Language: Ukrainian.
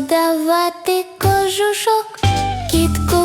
Подавати кожушок кітку.